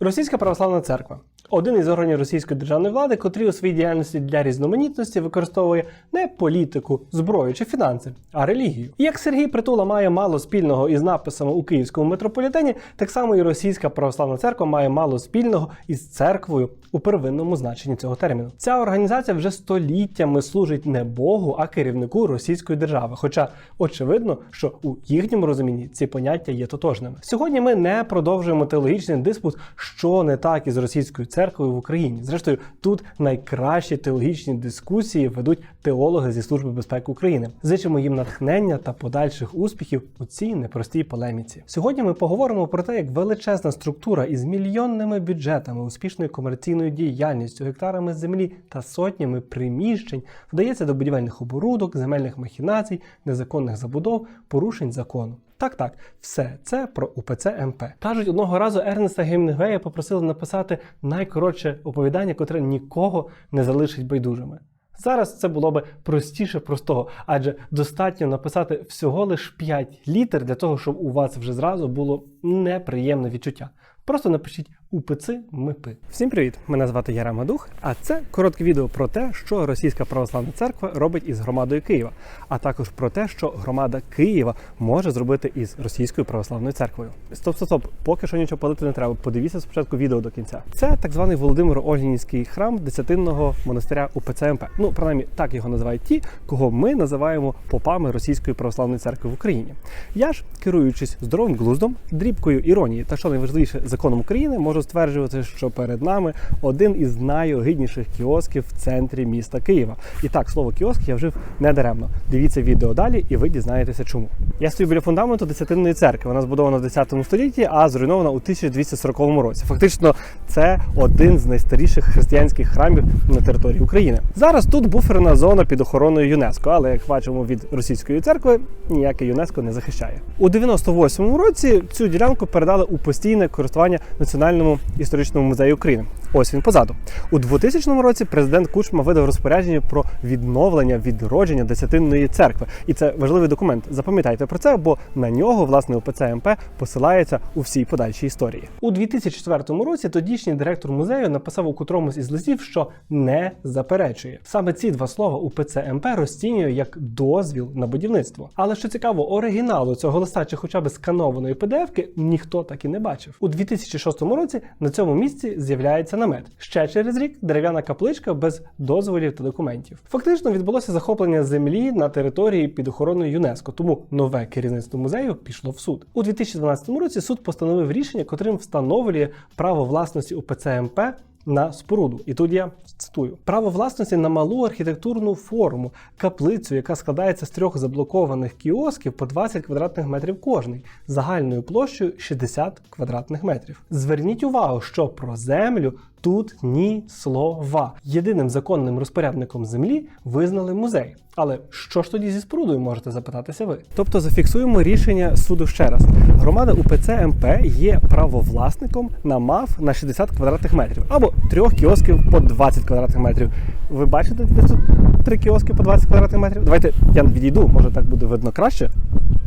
Російська православна церква один із органів російської державної влади, котрий у своїй діяльності для різноманітності використовує не політику, зброю чи фінанси, а релігію. І як Сергій Притула має мало спільного із написами у київському метрополітені, так само і російська православна церква має мало спільного із церквою у первинному значенні цього терміну. Ця організація вже століттями служить не Богу, а керівнику російської держави. Хоча очевидно, що у їхньому розумінні ці поняття є тотожними. Сьогодні ми не продовжуємо теологічний диспут, що не так із російською церквою в Україні. Зрештою, тут найкращі теологічні дискусії ведуть теологи зі служби безпеки України. Зичимо їм натхнення та подальших успіхів у цій непростій полеміці. Сьогодні ми поговоримо про те, як величезна структура із мільйонними бюджетами, успішною комерційною діяльністю, гектарами землі та сотнями приміщень вдається до будівельних оборудок, земельних махінацій, незаконних забудов, порушень закону. Так, так, все це про УПЦ МП. Кажуть, одного разу Ернеста Гемінгвея попросили написати найкоротше оповідання, котре нікого не залишить байдужими. Зараз це було би простіше простого, адже достатньо написати всього лиш 5 літер для того, щоб у вас вже зразу було неприємне відчуття. Просто напишіть УПЦ МИПи. Всім привіт! Мене звати Яра Мадух, а це коротке відео про те, що Російська православна церква робить із громадою Києва, а також про те, що громада Києва може зробити із російською православною церквою. Стоп, стоп, стоп, поки що нічого палити не треба. Подивіться спочатку відео до кінця. Це так званий Володимир Ольгінський храм десятинного монастиря УПЦ МП. Ну, принаймні, так його називають ті, кого ми називаємо попами Російської православної церкви в Україні. Я ж, керуючись здоровим глуздом, дрібкою іронії та що найважливіше законом України, можу стверджувати, що перед нами один із найогидніших кіосків в центрі міста Києва. І так, слово кіоск я вжив недаремно. Дивіться відео далі, і ви дізнаєтеся, чому. Я стою біля фундаменту десятинної церкви. Вона збудована в 10 столітті, а зруйнована у 1240 році. Фактично, це один з найстаріших християнських храмів на території України. Зараз тут буферна зона під охороною ЮНЕСКО, але як бачимо від російської церкви, ніяке ЮНЕСКО не захищає. У 98-му році цю ділянку передали у постійне користування Національному історичному музею України. Ось він позаду. У 2000 році президент Кучма видав розпорядження про відновлення відродження десятинної церкви. І це важливий документ. Запам'ятайте про це, бо на нього власне УПЦ МП посилається у всій подальшій історії. У 2004 році тодішній директор музею написав у котромусь із листів, що не заперечує. Саме ці два слова УПЦ МП розцінює як дозвіл на будівництво. Але що цікаво, оригіналу цього листа чи хоча б сканованої PDF-ки ніхто так і не бачив. У 2006 році на цьому місці з'являється намет. Ще через рік дерев'яна капличка без дозволів та документів. Фактично відбулося захоплення землі на території під охороною ЮНЕСКО, тому нове керівництво музею пішло в суд. У 2012 році суд постановив рішення, котрим встановлює право власності УПЦ МП на споруду. І тут я цитую: право власності на малу архітектурну форму, каплицю, яка складається з трьох заблокованих кіосків по 20 квадратних метрів кожний, загальною площею 60 квадратних метрів. Зверніть увагу, що про землю. Тут ні слова. Єдиним законним розпорядником землі визнали музей. Але що ж тоді зі спорудою можете запитатися ви? Тобто зафіксуємо рішення суду ще раз. Громада УПЦ МП є правовласником на МАФ на 60 квадратних метрів або трьох кіосків по 20 квадратних метрів. Ви бачите десь тут три кіоски по 20 квадратних метрів? Давайте я відійду, може так буде видно краще.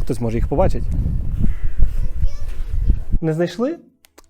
Хтось може їх побачить. Не знайшли?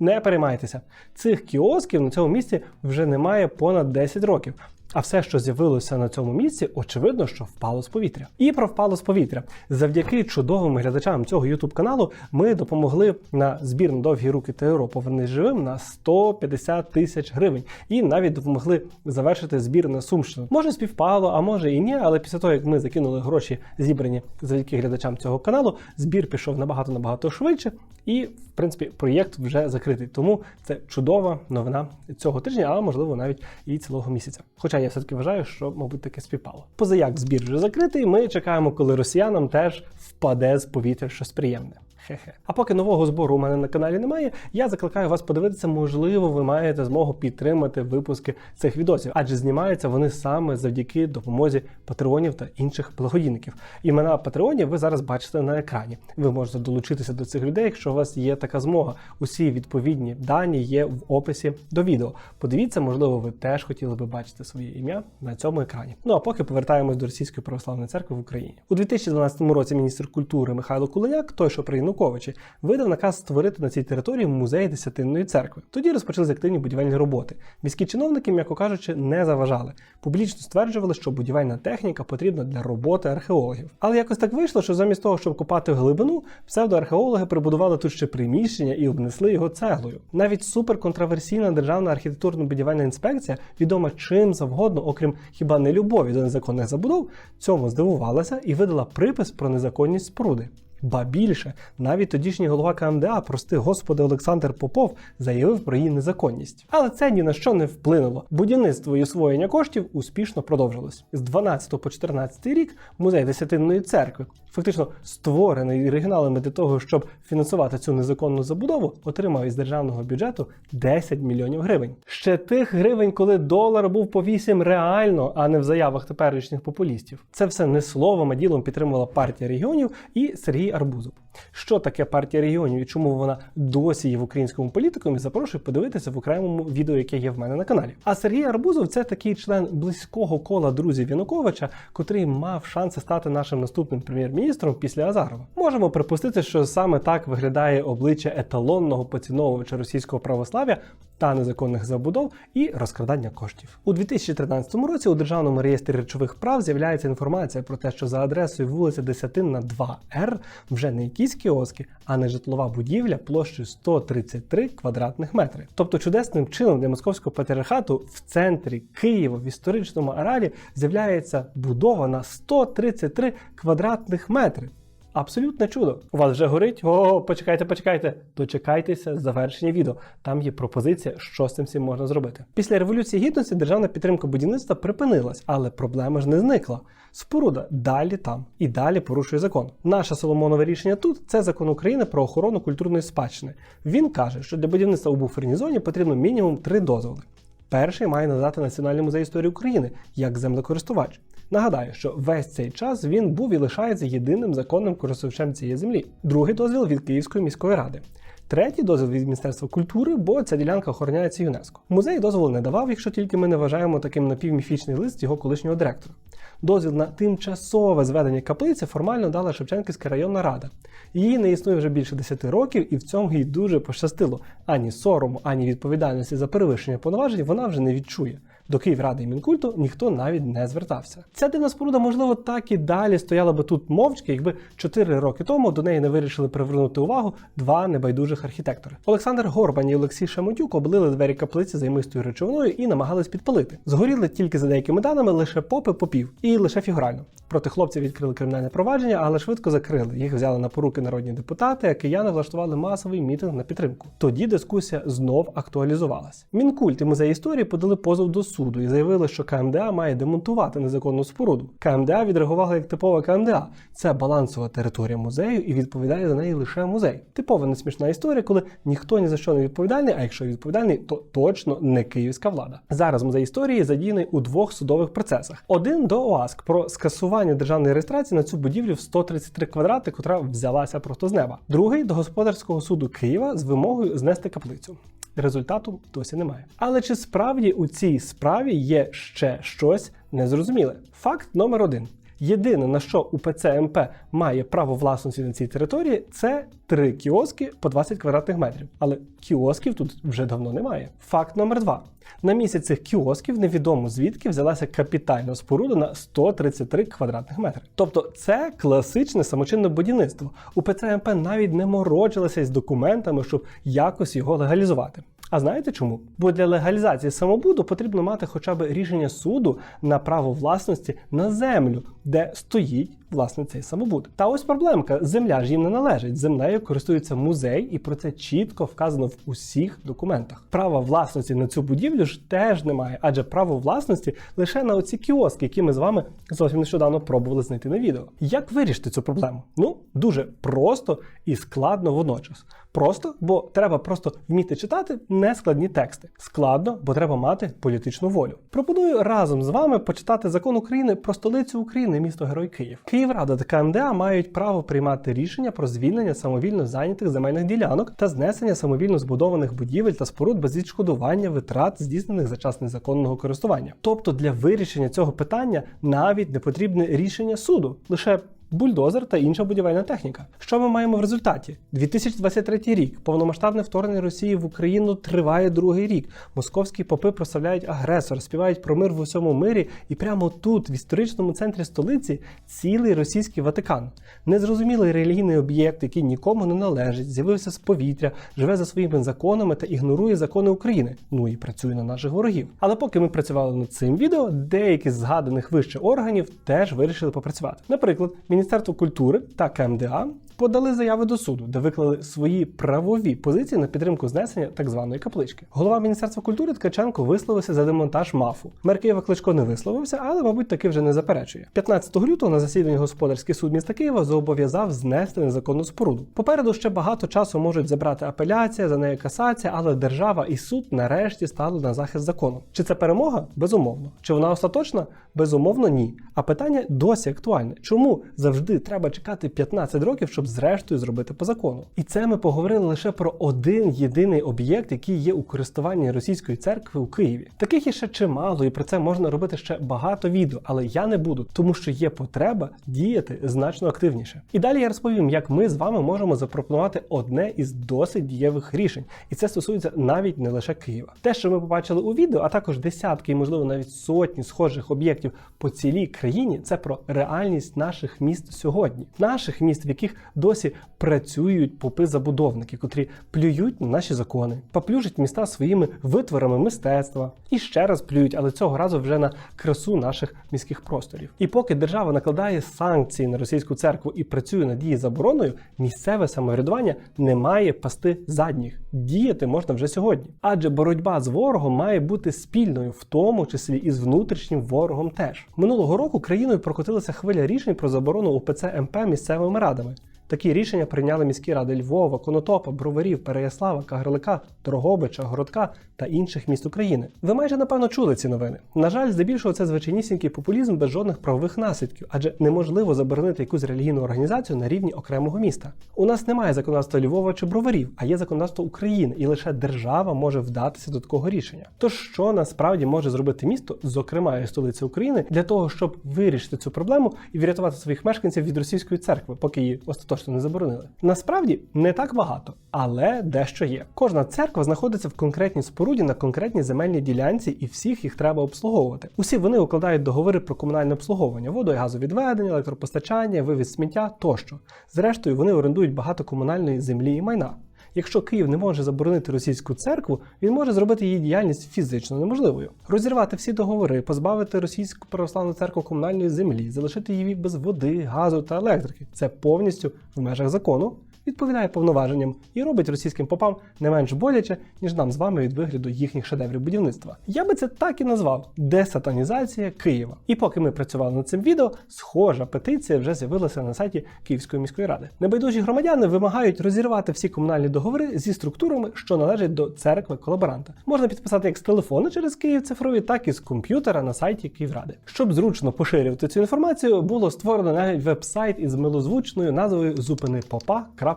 Не переймайтеся. Цих кіосків на цьому місці вже немає понад 10 років. А все, що з'явилося на цьому місці, очевидно, що впало з повітря. І про впало з повітря. Завдяки чудовим глядачам цього youtube каналу ми допомогли на збір на довгі руки ТРО «Повернись живим на 150 тисяч гривень. І навіть допомогли завершити збір на Сумщину. Може співпало, а може і ні. Але після того, як ми закинули гроші, зібрані завдяки глядачам цього каналу, збір пішов набагато набагато швидше. І, в принципі, проєкт вже закритий. Тому це чудова новина цього тижня, а можливо навіть і цілого місяця. Хоча я все-таки вважаю, що, мабуть, таке співпало. Позаяк збір вже закритий. Ми чекаємо, коли росіянам теж впаде з повітря щось приємне. Хе-хе. А поки нового збору у мене на каналі немає, я закликаю вас подивитися, можливо, ви маєте змогу підтримати випуски цих відосів, адже знімаються вони саме завдяки допомозі патреонів та інших благодійників. Імена патреонів ви зараз бачите на екрані. Ви можете долучитися до цих людей, якщо у вас є така змога. Усі відповідні дані є в описі до відео. Подивіться, можливо, ви теж хотіли би бачити своє ім'я на цьому екрані. Ну а поки повертаємось до Російської православної церкви в Україні у 2012 році. Міністр культури Михайло Куленяк, той, що приїнув Януковичі, видав наказ створити на цій території музей десятинної церкви. Тоді розпочались активні будівельні роботи. Міські чиновники, м'яко кажучи, не заважали. Публічно стверджували, що будівельна техніка потрібна для роботи археологів. Але якось так вийшло, що замість того, щоб копати глибину, псевдоархеологи прибудували тут ще приміщення і обнесли його цеглою. Навіть суперконтроверсійна державна архітектурно-будівельна інспекція, відома чим завгодно, окрім хіба нелюбові до незаконних забудов, цьому здивувалася і видала припис про незаконність споруди. Ба більше, навіть тодішній голова КМДА, прости господи Олександр Попов, заявив про її незаконність. Але це ні на що не вплинуло. Будівництво і освоєння коштів успішно продовжилось. З 12 по 14 рік музей Десятинної церкви, фактично створений оригіналами для того, щоб фінансувати цю незаконну забудову, отримав із державного бюджету 10 мільйонів гривень. Ще тих гривень, коли долар був по 8 реально, а не в заявах теперішніх популістів. Це все не словом, а ділом підтримувала партія регіонів і Сергій Арбузов. Що таке партія регіонів і чому вона досі є в українському політикумі, запрошую подивитися в окремому відео, яке є в мене на каналі. А Сергій Арбузов це такий член близького кола друзів Януковича, котрий мав шанси стати нашим наступним прем'єр-міністром після Азарова. Можемо припустити, що саме так виглядає обличчя еталонного поціновувача російського православ'я та незаконних забудов і розкрадання коштів. У 2013 році у державному реєстрі речових прав з'являється інформація про те, що за адресою вулиця Десятинна 2Р вже не якісь кіоски, а не житлова будівля площею 133 квадратних метри. Тобто чудесним чином для московського патріархату в центрі Києва в історичному аралі з'являється будова на 133 квадратних метри. Абсолютне чудо. У вас вже горить? О, почекайте, почекайте. Дочекайтеся завершення відео. Там є пропозиція, що з цим всім можна зробити. Після революції гідності державна підтримка будівництва припинилась, але проблема ж не зникла. Споруда далі там і далі порушує закон. Наше Соломонове рішення тут це закон України про охорону культурної спадщини. Він каже, що для будівництва у буферній зоні потрібно мінімум три дозволи. Перший має надати Національний музей історії України як землекористувач. Нагадаю, що весь цей час він був і лишається єдиним законним користувачем цієї землі. Другий дозвіл від Київської міської ради. Третій дозвіл від Міністерства культури, бо ця ділянка охороняється ЮНЕСКО. Музей дозволу не давав, якщо тільки ми не вважаємо таким напівміфічний лист його колишнього директора. Дозвіл на тимчасове зведення каплиці формально дала Шевченківська районна рада. Її не існує вже більше 10 років, і в цьому їй дуже пощастило. Ані сорому, ані відповідальності за перевищення повноважень вона вже не відчує. До Київради і Мінкульту ніхто навіть не звертався. Ця дивна споруда, можливо, так і далі стояла би тут мовчки, якби 4 роки тому до неї не вирішили привернути увагу два небайдужих архітектори. Олександр Горбань і Олексій Шамотюк облили двері каплиці займистою речовиною і намагались підпалити. Згоріли тільки за деякими даними лише попи попів і лише фігурально. Проти хлопців відкрили кримінальне провадження, але швидко закрили. Їх взяли на поруки народні депутати, а кияни влаштували масовий мітинг на підтримку. Тоді дискусія знов актуалізувалась. Мінкульт і музей історії подали позов до і заявили, що КМДА має демонтувати незаконну споруду. КМДА відреагувала як типова КМДА. Це балансова територія музею і відповідає за неї лише музей. Типова несмішна історія, коли ніхто ні за що не відповідальний, а якщо відповідальний, то точно не київська влада. Зараз музей історії задіяний у двох судових процесах: один до ОАСК про скасування державної реєстрації на цю будівлю в 133 квадрати, котра взялася просто з неба. Другий до господарського суду Києва з вимогою знести каплицю. Результату досі немає. Але чи справді у цій справі є ще щось незрозуміле? Факт номер один. Єдине на що УПЦ МП має право власності на цій території, це три кіоски по 20 квадратних метрів. Але кіосків тут вже давно немає. Факт номер два. На місці цих кіосків невідомо звідки взялася капітальна споруда на 133 квадратних метри. Тобто це класичне самочинне будівництво. УПЦ МП навіть не морочилася із документами, щоб якось його легалізувати. А знаєте чому? Бо для легалізації самобуду потрібно мати хоча б рішення суду на право власності на землю, де стоїть власне цей самобуд. Та ось проблемка: земля ж їм не належить. Землею користується музей, і про це чітко вказано в усіх документах. Права власності на цю будівлю ж теж немає, адже право власності лише на оці кіоски, які ми з вами зовсім нещодавно пробували знайти на відео. Як вирішити цю проблему? Ну дуже просто і складно водночас. Просто, бо треба просто вміти читати нескладні тексти. Складно, бо треба мати політичну волю. Пропоную разом з вами почитати закон України про столицю України, місто Герой Київ. Київрада та КМДА мають право приймати рішення про звільнення самовільно зайнятих земельних ділянок та знесення самовільно збудованих будівель та споруд без відшкодування витрат, здійснених за час незаконного користування. Тобто для вирішення цього питання навіть не потрібне рішення суду, лише бульдозер та інша будівельна техніка. Що ми маємо в результаті? 2023 рік. Повномасштабне вторгнення Росії в Україну триває другий рік. Московські попи прославляють агресора, співають про мир в усьому мирі, і прямо тут, в історичному центрі столиці, цілий російський Ватикан. Незрозумілий релігійний об'єкт, який нікому не належить, з'явився з повітря, живе за своїми законами та ігнорує закони України. Ну і працює на наших ворогів. Але поки ми працювали над цим відео, деякі з згаданих вище органів теж вирішили попрацювати. Наприклад, Міністерство культури та КМДА подали заяви до суду, де виклали свої правові позиції на підтримку знесення так званої каплички. Голова Міністерства культури Ткаченко висловився за демонтаж мафу. Мер Києва Кличко не висловився, але, мабуть, таки вже не заперечує. 15 лютого на засіданні господарський суд міста Києва зобов'язав знести незаконну споруду. Попереду ще багато часу можуть забрати апеляція, за нею касація, але держава і суд нарешті стали на захист закону. Чи це перемога? Безумовно. Чи вона остаточна? Безумовно, ні. А питання досі актуальне. Чому завжди треба чекати 15 років, щоб зрештою зробити по закону? І це ми поговорили лише про один єдиний об'єкт, який є у користуванні російської церкви у Києві. Таких є ще чимало, і про це можна робити ще багато відео, але я не буду, тому що є потреба діяти значно активніше. І далі я розповім, як ми з вами можемо запропонувати одне із досить дієвих рішень, і це стосується навіть не лише Києва. Те, що ми побачили у відео, а також десятки, і можливо навіть сотні схожих об'єктів по цілій країні, це про реальність наших міст сьогодні, наших міст, в яких досі працюють попи-забудовники, котрі плюють на наші закони, поплюжать міста своїми витворами мистецтва і ще раз плюють, але цього разу вже на красу наших міських просторів. І поки держава накладає санкції на російську церкву і працює над її забороною, місцеве самоврядування не має пасти задніх. Діяти можна вже сьогодні. Адже боротьба з ворогом має бути спільною, в тому числі і з внутрішнім ворогом теж. Минулого року країною прокотилася хвиля рішень про заборону УПЦ МП місцевими радами. Такі рішення прийняли міські ради Львова, Конотопа, Броварів, Переяслава, Кагарлика, Дрогобича, Городка та інших міст України. Ви майже напевно чули ці новини. На жаль, здебільшого це звичайнісінький популізм без жодних правових наслідків, адже неможливо заборонити якусь релігійну організацію на рівні окремого міста. У нас немає законодавства Львова чи Броварів, а є законодавство України, і лише держава може вдатися до такого рішення. Тож що насправді може зробити місто, зокрема і столиця України, для того, щоб вирішити цю проблему і врятувати своїх мешканців від російської церкви, поки її остаточно не заборонили. Насправді не так багато, але дещо є. Кожна церква знаходиться в конкретній споруді на конкретній земельній ділянці, і всіх їх треба обслуговувати. Усі вони укладають договори про комунальне обслуговування, воду і газовідведення, електропостачання, вивіз сміття тощо. Зрештою, вони орендують багато комунальної землі і майна. Якщо Київ не може заборонити російську церкву, він може зробити її діяльність фізично неможливою, розірвати всі договори, позбавити російську православну церкву комунальної землі, залишити її без води, газу та електрики. Це повністю в межах закону. Відповідає повноваженням і робить російським попам не менш боляче, ніж нам з вами від вигляду їхніх шедеврів будівництва. Я би це так і назвав десатанізація Києва. І поки ми працювали над цим відео, схожа петиція вже з'явилася на сайті Київської міської ради. Небайдужі громадяни вимагають розірвати всі комунальні договори зі структурами, що належать до церкви колаборанта. Можна підписати як з телефону через Київ цифровий, так і з комп'ютера на сайті Київради. Щоб зручно поширювати цю інформацію, було створено навіть веб-сайт із милозвучною назвою зупинипопа.com.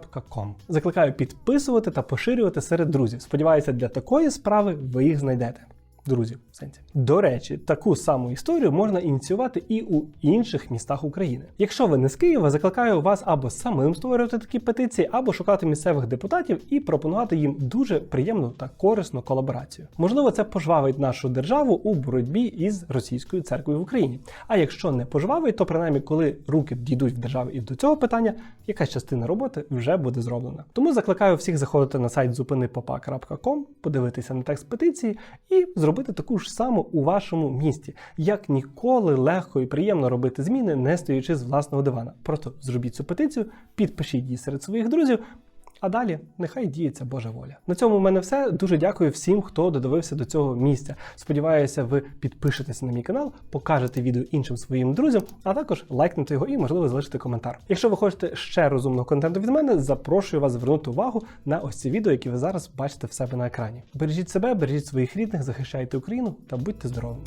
Закликаю підписувати та поширювати серед друзів. Сподіваюся, для такої справи ви їх знайдете. Друзів, сенсі. До речі, таку саму історію можна ініціювати і у інших містах України. Якщо ви не з Києва, закликаю вас або самим створювати такі петиції, або шукати місцевих депутатів і пропонувати їм дуже приємну та корисну колаборацію. Можливо, це пожвавить нашу державу у боротьбі із російською церквою в Україні. А якщо не пожвавить, то принаймні, коли руки дійдуть в державі і до цього питання, якась частина роботи вже буде зроблена. Тому закликаю всіх заходити на сайт зупинипопа.com, подивитися на текст петиції і зробити таку ж саму у вашому місті. Як ніколи легко і приємно робити зміни, не стоячи з власного дивана. Просто зробіть цю петицію, підпишіть її серед своїх друзів. А далі нехай діється Божа воля. На цьому в мене все. Дуже дякую всім, хто додивився до цього місця. Сподіваюся, ви підпишетеся на мій канал, покажете відео іншим своїм друзям, а також лайкнете його і, можливо, залишите коментар. Якщо ви хочете ще розумного контенту від мене, запрошую вас звернути увагу на ось ці відео, які ви зараз бачите в себе на екрані. Бережіть себе, бережіть своїх рідних, захищайте Україну та будьте здоровими.